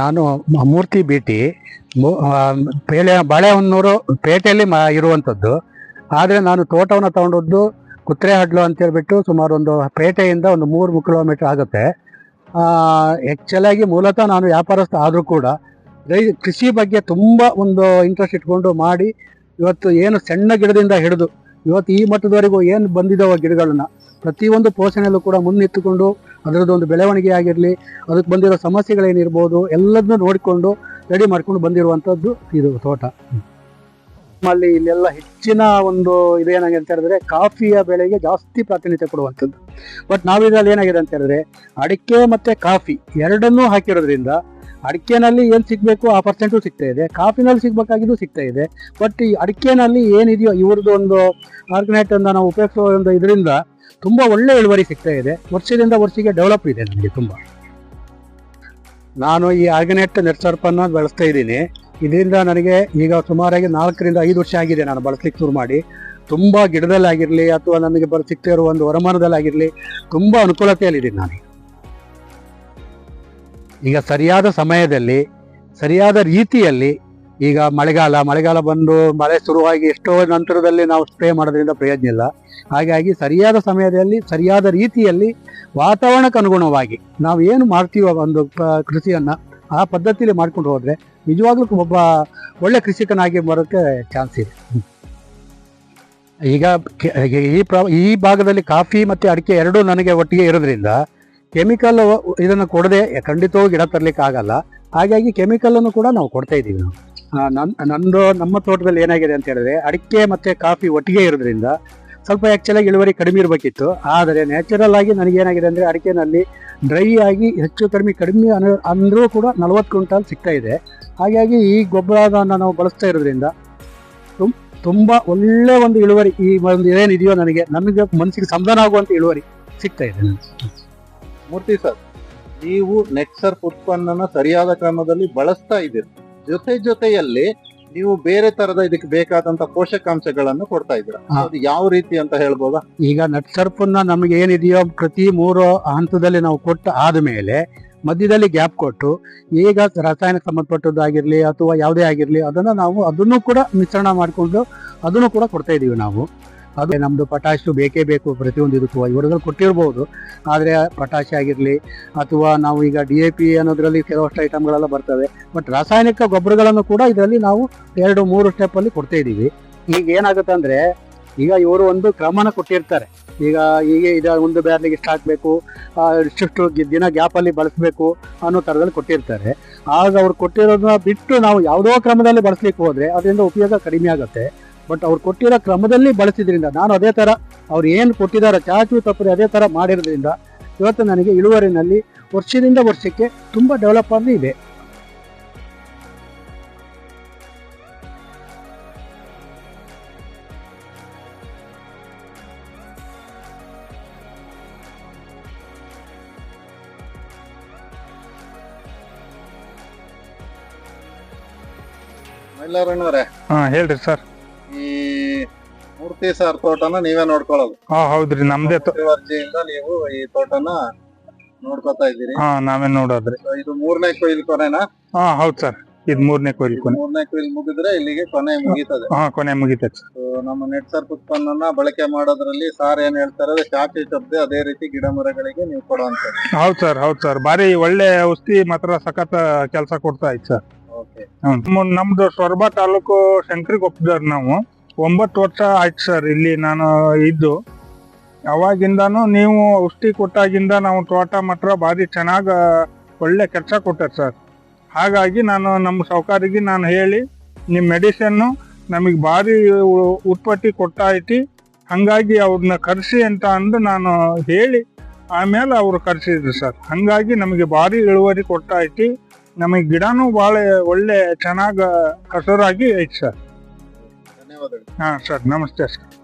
ನಾನು ಮೂರ್ತಿ ಬಿಟಿ ಪೇಳೆ ಬಾಳೆಹೊನ್ನೂರು ಪೇಟೆಯಲ್ಲಿ ಮ, ಇರುವಂಥದ್ದು. ಆದರೆ ನಾನು ತೋಟವನ್ನು ತಗೊಂಡದ್ದು ಕುತ್ರೆಹಡ್ಲು ಅಂತ ಹೇಳ್ಬಿಟ್ಟು ಸುಮಾರು ಒಂದು ಪೇಟೆಯಿಂದ ಒಂದು ಮೂರು ಕಿಲೋಮೀಟರ್ ಆಗುತ್ತೆ. ಆಗಿ ಮೂಲತಃ ನಾನು ವ್ಯಾಪಾರಸ್ಥ ಆದರೂ ಕೂಡ ರೈ ಕೃಷಿ ಬಗ್ಗೆ ತುಂಬ ಒಂದು ಇಂಟ್ರೆಸ್ಟ್ ಇಟ್ಕೊಂಡು ಮಾಡಿ ಇವತ್ತು ಏನು ಸಣ್ಣ ಗಿಡದಿಂದ ಹಿಡಿದು, ಇವತ್ತು ಈ ಮಟ್ಟದವರೆಗೂ ಏನು ಬಂದಿದ್ದಾವ ಗಿಡಗಳನ್ನ ಪ್ರತಿಯೊಂದು ಪೋಷಣೆಯಲ್ಲೂ ಕೂಡ ಮುನ್ನಿಟ್ಟುಕೊಂಡು ಅದರದ್ದು ಒಂದು ಬೆಳವಣಿಗೆ ಆಗಿರಲಿ, ಅದಕ್ಕೆ ಬಂದಿರೋ ಸಮಸ್ಯೆಗಳೇನಿರ್ಬೋದು ಎಲ್ಲದನ್ನೂ ನೋಡಿಕೊಂಡು ರೆಡಿ ಮಾಡ್ಕೊಂಡು ಬಂದಿರುವಂಥದ್ದು ಇದು ತೋಟ. ನಮ್ಮಲ್ಲಿ ಇಲ್ಲೆಲ್ಲ ಹೆಚ್ಚಿನ ಒಂದು ಇದೇನಾಗಿದೆ ಅಂತ ಹೇಳಿದ್ರೆ, ಕಾಫಿಯ ಬೆಳೆಗೆ ಜಾಸ್ತಿ ಪ್ರಾತಿನಿಧ್ಯ ಕೊಡುವಂಥದ್ದು. ಬಟ್ ನಾವಿದ್ರಲ್ಲಿ ಏನಾಗಿದೆ ಅಂತ ಹೇಳಿದ್ರೆ, ಅಡಿಕೆ ಮತ್ತೆ ಕಾಫಿ ಎರಡನ್ನೂ ಹಾಕಿರೋದ್ರಿಂದ ಅಡಿಕೆನಲ್ಲಿ ಏನು ಸಿಗಬೇಕು ಆ ಪರ್ಸೆಂಟು ಸಿಗ್ತಾ ಇದೆ, ಕಾಫಿನಲ್ಲಿ ಸಿಗಬೇಕಾಗಿದ್ದು ಸಿಗ್ತಾ ಇದೆ. ಬಟ್ ಈ ಅಡಿಕೆನಲ್ಲಿ ಏನಿದೆಯೋ ಇವ್ರದ್ದು ಒಂದು ಆರ್ಗನೈಟ್ ಅಂತ ನಾವು ಉಪಯೋಗಿಸೋ ಒಂದು ಇದರಿಂದ ತುಂಬಾ ಒಳ್ಳೆ ಇಳುವರಿ ಸಿಗ್ತಾ ಇದೆ. ವರ್ಷದಿಂದ ವರ್ಷಕ್ಕೆ ಡೆವಲಪ್ ಇದೆ ನನಗೆ ತುಂಬ. ನಾನು ಈ ಆರ್ಗನೆಟ್ ನೆಟ್ಸರ್ಪನ್ನ ಬಳಸ್ತಾ ಇದ್ದೀನಿ. ಇದರಿಂದ ನನಗೆ ಈಗ ಸುಮಾರಾಗಿ ನಾಲ್ಕರಿಂದ ಐದು ವರ್ಷ ಆಗಿದೆ ನಾನು ಬಳಸ್ಲಿಕ್ಕೆ ಶುರು ಮಾಡಿ. ತುಂಬ ಗಿಡದಲ್ಲಾಗಿರಲಿ ಅಥವಾ ನನಗೆ ಬರ, ಸಿಗ್ತಾ ಇರೋ ಒಂದು ವರಮಾನದಲ್ಲಾಗಿರಲಿ ತುಂಬ ಅನುಕೂಲತೆಯಲ್ಲಿದ್ದೀನಿ ನಾನು. ಈಗ ಸರಿಯಾದ ಸಮಯದಲ್ಲಿ, ಸರಿಯಾದ ರೀತಿಯಲ್ಲಿ ಈಗ ಮಳೆಗಾಲ ಮಳೆಗಾಲ ಬಂದು ಮಳೆ ಶುರುವಾಗಿ ಎಷ್ಟೋ ನಂತರದಲ್ಲಿ ನಾವು ಸ್ಪ್ರೇ ಮಾಡೋದ್ರಿಂದ ಪ್ರಯೋಜನ ಇಲ್ಲ. ಹಾಗಾಗಿ ಸರಿಯಾದ ಸಮಯದಲ್ಲಿ, ಸರಿಯಾದ ರೀತಿಯಲ್ಲಿ ವಾತಾವರಣಕ್ಕೆ ಅನುಗುಣವಾಗಿ ನಾವು ಏನು ಮಾಡ್ತೀವೋ ಒಂದು ಕೃಷಿಯನ್ನು ಆ ಪದ್ಧತಿಯಲ್ಲಿ ಮಾಡ್ಕೊಂಡು ಹೋದರೆ ನಿಜವಾಗ್ಲೂ ಒಬ್ಬ ಒಳ್ಳೆ ಕೃಷಿಕನಾಗಿ ಬರೋಕ್ಕೆ ಚಾನ್ಸ್ ಇದೆ. ಈಗ ಈ ಪ್ರ, ಈ ಭಾಗದಲ್ಲಿ ಕಾಫಿ ಮತ್ತು ಅಡಿಕೆ ಎರಡೂ ನನಗೆ ಒಟ್ಟಿಗೆ ಇರೋದ್ರಿಂದ ಕೆಮಿಕಲ್ ಇದನ್ನು ಕೊಡದೆ ಖಂಡಿತವಾಗಿ ಗಿಡ ತರಲಿಕ್ಕೆ ಆಗಲ್ಲ. ಹಾಗಾಗಿ ಕೆಮಿಕಲನ್ನು ಕೂಡ ನಾವು ಕೊಡ್ತಾ ಇದ್ದೀವಿ ನಾವು. ನನ್, ನಂದು, ನಮ್ಮ ತೋಟದಲ್ಲಿ ಏನಾಗಿದೆ ಅಂತ ಹೇಳಿದ್ರೆ ಅಡಿಕೆ ಮತ್ತೆ ಕಾಫಿ ಒಟ್ಟಿಗೆ ಇರೋದ್ರಿಂದ ಸ್ವಲ್ಪ ಆ್ಯಕ್ಚುಲಾಗಿ ಇಳುವರಿ ಕಡಿಮೆ ಇರಬೇಕಿತ್ತು. ಆದರೆ ನ್ಯಾಚುರಲ್ ಆಗಿ ನನಗೇನಾಗಿದೆ ಅಂದರೆ ಅಡಿಕೆನಲ್ಲಿ ಡ್ರೈ ಆಗಿ ಹೆಚ್ಚು ಕಡಿಮೆ ಕಡಿಮೆ ಅನ, ಅಂದರೂ ಕೂಡ ನಲವತ್ತು ಕ್ವಿಂಟಾಲ್ ಸಿಗ್ತಾ ಇದೆ. ಹಾಗಾಗಿ ಈ ಗೊಬ್ಬರನ ನಾವು ಬಳಸ್ತಾ ಇರೋದ್ರಿಂದ ತುಂಬ ಒಳ್ಳೆ ಒಂದು ಇಳುವರಿ ಈ ಒಂದು ಏನಿದೆಯೋ ನನಗೆ ನನಗೆ ಮನಸ್ಸಿಗೆ ಸಮಾಧಾನ ಆಗುವಂಥ ಇಳುವರಿ ಸಿಗ್ತಾ ಇದೆ. ಮೂರ್ತಿ ಸರ್, ನೀವು ನೆಕ್ಸರ್ ಉತ್ಪನ್ನನ ಸರಿಯಾದ ಕ್ರಮದಲ್ಲಿ ಬಳಸ್ತಾ ಇದ್ದೀರಿ. ಜೊತೆ ಜೊತೆಯಲ್ಲಿ ನೀವು ಬೇರೆ ತರದ ಇದಕ್ಕೆ ಬೇಕಾದಂತ ಪೋಷಕಾಂಶಗಳನ್ನು ಕೊಡ್ತಾ ಇದ್ದೀರಾ. ಅದು ಯಾವ ರೀತಿ ಅಂತ ಹೇಳ್ಬೋದಾ? ಈಗ ನಟ್ ಸರ್ಪನ್ನ ನಮಗೆ ಏನಿದೆಯೋ ಪ್ರತಿ ಮೂರು ಹಂತದಲ್ಲಿ ನಾವು ಕೊಟ್ಟ ಆದಮೇಲೆ ಮಧ್ಯದಲ್ಲಿ ಗ್ಯಾಪ್ ಕೊಟ್ಟು ಈಗ ರಾಸಾಯನ ಸಂಬಂಧಪಟ್ಟದ್ದಾಗಿರ್ಲಿ ಅಥವಾ ಯಾವುದೇ ಆಗಿರ್ಲಿ ಅದನ್ನ ನಾವು ಅದನ್ನು ಕೂಡ ಮಿಶ್ರಣ ಮಾಡಿಕೊಂಡು ಅದನ್ನು ಕೂಡ ಕೊಡ್ತಾ ಇದೀವಿ ನಾವು. ಅದು ನಮ್ಮದು ಪಟಾಶು ಬೇಕೇ ಬೇಕು ಪ್ರತಿಯೊಂದು ಇದಕ್ಕೂ. ಇವರುಗಳು ಕೊಟ್ಟಿರ್ಬೋದು, ಆದರೆ ಪಟಾಶಿ ಆಗಿರಲಿ ಅಥವಾ ನಾವು ಈಗ ಡಿ ಎ ಪಿ ಅನ್ನೋದ್ರಲ್ಲಿ ಕೆಲವಷ್ಟು ಐಟಮ್ಗಳೆಲ್ಲ ಬರ್ತವೆ. ಬಟ್ ರಾಸಾಯನಿಕ ಗೊಬ್ಬರಗಳನ್ನು ಕೂಡ ಇದರಲ್ಲಿ ನಾವು ಎರಡು, ಮೂರು ಸ್ಟೆಪ್ಪಲ್ಲಿ ಕೊಡ್ತಾ ಇದ್ದೀವಿ. ಈಗ ಏನಾಗುತ್ತೆ ಅಂದರೆ, ಈಗ ಇವರು ಒಂದು ಕ್ರಮನ ಕೊಟ್ಟಿರ್ತಾರೆ. ಈಗ ಹೀಗೆ ಇದ ಒಂದು ಬ್ಯಾರ್ಲಿಗೆ ಇಷ್ಟ ಹಾಕಬೇಕು ಇಷ್ಟಿಷ್ಟು ದಿನ ಗ್ಯಾಪಲ್ಲಿ ಬಳಸಬೇಕು ಅನ್ನೋ ಥರದಲ್ಲಿ ಕೊಟ್ಟಿರ್ತಾರೆ. ಆಗ ಅವ್ರು ಕೊಟ್ಟಿರೋದನ್ನ ಬಿಟ್ಟು ನಾವು ಯಾವುದೋ ಕ್ರಮದಲ್ಲಿ ಬಳಸಲಿಕ್ಕೆ ಹೋದರೆ ಅದರಿಂದ ಉಪಯೋಗ ಕಡಿಮೆ ಆಗುತ್ತೆ. ಬಟ್ ಅವ್ರು ಕೊಟ್ಟಿರೋ ಕ್ರಮದಲ್ಲಿ ಬಳಸಿದ್ರಿಂದ ನಾನು ಅದೇ ಥರ ಅವ್ರು ಏನು ಕೊಟ್ಟಿದ್ದಾರೆ ಚಾಚು ತಪ್ಪದೆ ಅದೇ ಥರ ಮಾಡಿರೋದ್ರಿಂದ ಇವತ್ತು ನನಗೆ ಇಳುವರಿನಲ್ಲಿ ವರ್ಷದಿಂದ ವರ್ಷಕ್ಕೆ ತುಂಬ ಡೆವಲಪ್ ಆಗಿ ಇದೆ. ಮೈಲಾರಣ್ಣವರೇ. ಹಾ ಹೇಳ್ರಿ ಸರ್ ಈ ಮೂರ್ತಿ ಸರ್ ತೋಟನ ನೀವೇ ನೋಡ್ಕೊಳ್ಳೋದು. ಹಾ ಹೌದ್ರಿ ನಮ್ದೇ ತೊ- ಅರ್ಜಿಯಿಂದ ನೀವು ಈ ತೋಟನ ನೋಡ್ಕೊತಾ ಇದ್ದೀರಿ. ಹಾ ನಾವೇ ನೋಡೋದ್ರಿ. So, ಇದು ಮೂರನೇ ಕೊಯ್ಲು ಕೊನೆನಾ? ಹಾ ಹೌದ್ ಸರ್ ಇದ್ ಮೂರನೇ ಕೊಯ್ಲು ಕೊನೆ. ಮೂರನೇ ಕೊಯ್ಲು ಮುಗಿದ್ರೆ ಇಲ್ಲಿಗೆ ಕೊನೆ ಮುಗೀತದೆ. ಹಾ ಕೊನೆ ಮುಗಿತ ನಮ್ಮ ನೆಟ್ ಸರ್ ಉತ್ಪನ್ನನ ಬಳಕೆ ಮಾಡೋದ್ರಲ್ಲಿ ಸಾರ್ ಏನ್ ಹೇಳ್ತಾರೆ ಅಂದ್ರೆ ಶಾಖೆ ತಪ್ಪದೆ ಅದೇ ರೀತಿ ಗಿಡ ಮರಗಳಿಗೆ ನೀವು ಕೊಡುವಂತದ್ದು ಹೌದ್ ಸರ್ ಹೌದ್ ಸರ್ ಬಾರಿ ಒಳ್ಳೆ ಔಷಧಿ ಮಾತ್ರ ಸಖತ್ ಕೆಲಸ ಕೊಡ್ತಾ ಇತ್ತು ಸರ್. ನಮ್ದು ಸೊರಬ ತಾಲೂಕು ಶಂಕರಿಗೊಪ್ಪದವ್ರು ನಾವು. ಒಂಬತ್ತು ವರ್ಷ ಆಯ್ತು ಸರ್ ಇಲ್ಲಿ ನಾನು ಇದ್ದು. ಅವಾಗಿಂದಾನು ನೀವು ಔಷಧಿ ಕೊಟ್ಟಾಗಿಂದ ನಾವು ತೋಟ ಮಾತ್ರ ಭಾರಿ ಚೆನ್ನಾಗಿ ಒಳ್ಳೆ ಕೆಲಸ ಕೊಟ್ಟದ್ ಸರ್. ಹಾಗಾಗಿ ನಾನು ನಮ್ಮ ಸೌಕರ್ಯಗೆ ನಾನು ಹೇಳಿ ನಿಮ್ಮ ಮೆಡಿಸನ್ನು ನಮಗೆ ಭಾರಿ ಉತ್ಪತ್ತಿ ಕೊಡ್ತಾ ಐತಿ ಹಂಗಾಗಿ ಅವ್ರನ್ನ ಕರೆಸಿ ಅಂತ ಅಂದು ನಾನು ಹೇಳಿ ಆಮೇಲೆ ಅವರು ಕರೆಸಿದ್ರು ಸರ್. ಹಂಗಾಗಿ ನಮಗೆ ಭಾರಿ ಇಳುವರಿ ಕೊಡ್ತಾ ಐತಿ ನಮಗೆ ಗಿಡನೂ ಭಾಳ ಒಳ್ಳೆ ಚೆನ್ನಾಗಿ ಕಸರಾಗಿ ಐತೆ ಸರ್. ಧನ್ಯವಾದಗಳು. ಹಾ ಸರ್ ನಮಸ್ತೆ ಸರ್.